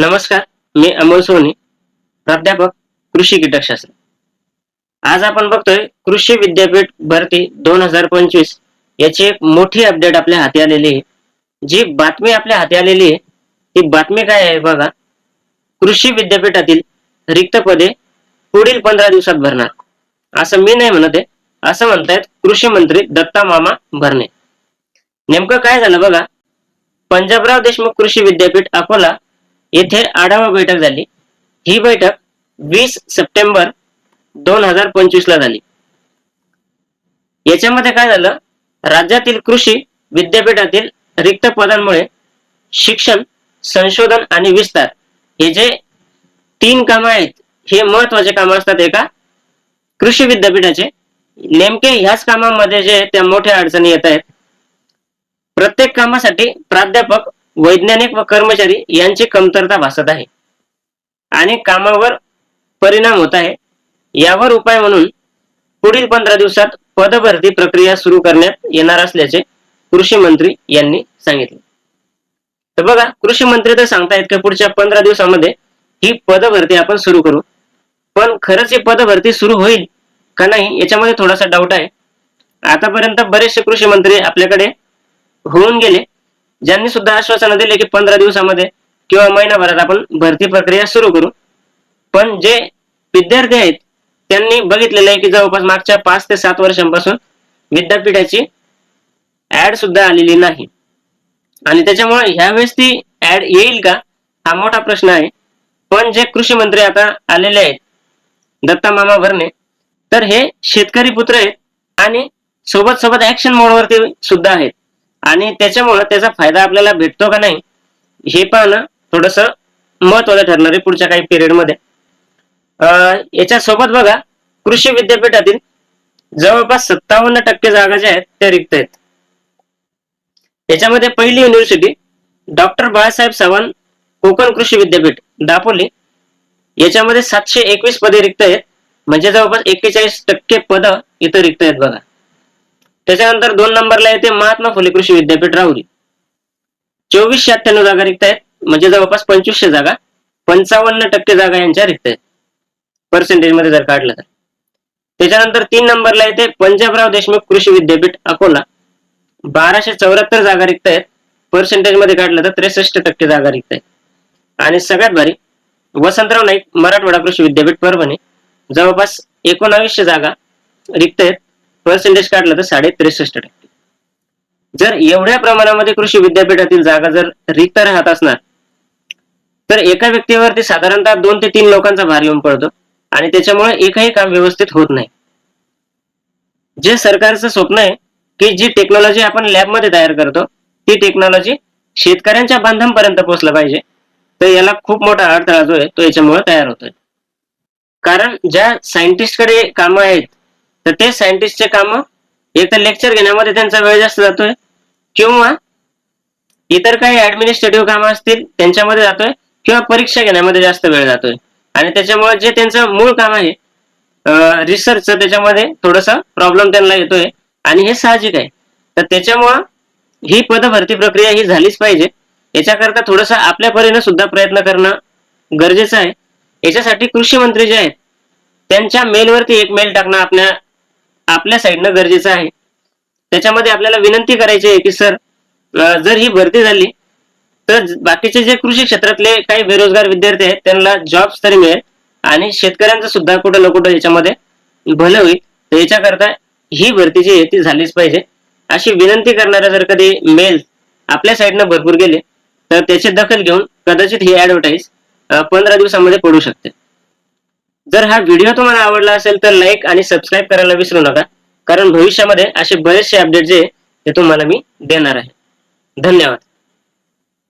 नमस्कार मी अमोल सोनी प्राध्यापक कृषी कीटकशास्त्र. आज आपण बघतोय कृषी विद्यापीठ भरती दोन हजार पंचवीस याची एक मोठी अपडेट आपल्या हाती आलेली आहे. जी बातमी आपल्या हाती आलेली आहे ती बातमी काय आहे बघा. कृषी विद्यापीठातील रिक्त पदे पुढील पंधरा दिवसात भरणार. असं मी नाही म्हणत आहे असं म्हणतायत कृषी मंत्री दत्ता मामा भरणे. नेमकं काय झालं बघा पंजाबराव देशमुख कृषी विद्यापीठ अकोला येथे आढावा बैठक झाली. ही बैठक वीस सप्टेंबर दोन हजार पंचवीस ला झाली. याच्यामध्ये काय झालं? राज्यातील कृषी विद्यापीठातील रिक्त पदांमुळे शिक्षण संशोधन आणि विस्तार हे जे तीन कामं आहेत हे महत्त्वाचे कामं असतात. एका कृषी विद्यापीठाचे. नेमके ह्याच कामामध्ये जे त्या मोठ्या अडचणी येत आहेत. प्रत्येक कामासाठी प्राध्यापक वैज्ञानिक व कर्मचारी यांची कमतरता भासत आहे. आणि कामावर परिणाम होत आहे. यावर उपाय म्हणून पुढील पंधरा दिवसात पदभरती प्रक्रिया सुरू करण्यात येणार असल्याचे कृषी मंत्री यांनी सांगितले. तर बघा कृषी मंत्री तर सांगतायत की पुढच्या पंधरा दिवसामध्ये ही पदभरती आपण सुरू करू. पण खरंच ही पदभरती सुरू होईल का नाही याच्यामध्ये थोडासा डाऊट आहे. आतापर्यंत बरेचसे कृषी मंत्री आपल्याकडे होऊन गेले. ज्यांनी सुद्धा आश्वासन दिले की पंधरा दिवसामध्ये किंवा महिनाभरात आपण भरती प्रक्रिया सुरू करू. पण जे विद्यार्थी आहेत त्यांनी बघितलेलं आहे की जवळपास मागच्या पाच ते सात वर्षांपासून विद्यापीठाची ऍड सुद्धा आलेली नाही. आणि त्याच्यामुळे ह्यावेळेस ती ऍड येईल का हा मोठा प्रश्न आहे. पण जे कृषी मंत्री आता आलेले आहेत दत्ता मामा भरणे तर हे शेतकरी पुत्र आहेत आणि सोबत सोबत ऍक्शन मोडवरती सुद्धा आहेत. आणि त्याच्यामुळं त्याचा फायदा आपल्याला भेटतो का नाही हे पाहणं थोडस महत्वाचं ठरणार आहे पुढच्या काही पिरियडमध्ये. याच्या सोबत बघा कृषी विद्यापीठातील जवळपास सत्तावन्न टक्के जागा ज्या आहेत त्या रिक्त आहेत. याच्यामध्ये पहिली युनिव्हर्सिटी डॉक्टर बाळासाहेब चव्हाण कोकण कृषी विद्यापीठ दापोली. याच्यामध्ये सातशे एकवीस पदे रिक्त आहेत म्हणजे जवळपास एक्केचाळीस टक्के पद इथं रिक्त आहेत बघा. त्याच्यानंतर दोन नंबरला येते महात्मा फुले कृषी विद्यापीठ राहुरी. चोवीसशे अठ्ठ्याण्णव जागा रिक्त आहेत. म्हणजे जवळपास पंचवीसशे जागा. पंचावन्न टक्के जागा यांच्या रिक्त आहेत. पर्सेंटेजमध्ये जर काढलं तर. त्याच्यानंतर तीन नंबरला येते पंजाबराव देशमुख कृषी विद्यापीठ अकोला. बाराशे चौऱ्याहत्तर जागा रिक्त आहेत. पर्सेंटेजमध्ये काढलं तर त्रेसष्ट टक्के जागा रिक्त आहेत. आणि सगळ्यात भारी वसंतराव नाईक मराठवाडा कृषी विद्यापीठ परभणी. जवळपास एकोणावीसशे जागा रिक्त आहेत. पर्सेंटेज काढलं तर साडे त्रेसष्ट टक्के. जर एवढ्या प्रमाणामध्ये कृषी विद्यापीठातील जागा जर रिक्त राहत असणार तर एका व्यक्तीवरती साधारणतः दोन ते तीन लोकांचा भार येऊन पडतो आणि त्याच्यामुळे एकही काम व्यवस्थित होत नाही. जे सरकारचं स्वप्न आहे की जी टेक्नॉलॉजी आपण लॅबमध्ये तयार करतो ती टेक्नॉलॉजी शेतकऱ्यांच्या बांधांपर्यंत पोहोचलं पाहिजे. तर याला खूप मोठा अडथळा जो आहे तो याच्यामुळे तयार होतोय. कारण ज्या सायंटिस्टकडे कामं आहेत तर ते सायंटिस्टचे काम एक तर लेक्चर घेण्यामध्ये त्यांचा वेळ जास्त जातोय किंवा इतर काही ऍडमिनिस्ट्रेटिव्ह कामं असतील त्यांच्यामध्ये जातोय किंवा परीक्षा घेण्यामध्ये जास्त वेळ जातोय. आणि त्याच्यामुळे जे त्यांचं मूळ काम आहे रिसर्चचं त्याच्यामध्ये थोडासा प्रॉब्लेम त्यांना येतोय आणि हे साहजिक आहे. तर त्याच्यामुळं ही पदभरती प्रक्रिया ही झालीच पाहिजे. याच्याकरता थोडंसं आपल्या परीने सुद्धा प्रयत्न करणं गरजेचं आहे. याच्यासाठी कृषी मंत्री जे आहेत त्यांच्या मेलवरती एक मेल टाकणं आपल्या आपल्या साईडनं गरजेचं आहे. त्याच्यामध्ये आपल्याला विनंती करायची आहे की सर जर ही भरती झाली तर बाकीचे जे कृषी क्षेत्रातले काही बेरोजगार विद्यार्थी आहेत त्यांना जॉब्स तरी मिळेल आणि शेतकऱ्यांचं सुद्धा कुठं ना कुठं याच्यामध्ये भलं होईल. तर याच्याकरता ही भरती जी आहे ती झालीच पाहिजे. अशी विनंती करणाऱ्या जर कधी मेल आपल्या साईडनं भरपूर गेले तर त्याची दखल घेऊन कदाचित ही ऍडव्हर्टाईज पंधरा दिवसामध्ये पडू शकते. जर हा व्हिडिओ तुम्हाला आवडला असेल तर लाईक आणि सबस्क्राईब करायला विसरू नका. कारण भविष्यामध्ये असे बरेचसे अपडेट जे आहे ते तुम्हाला मी देणार आहे. धन्यवाद.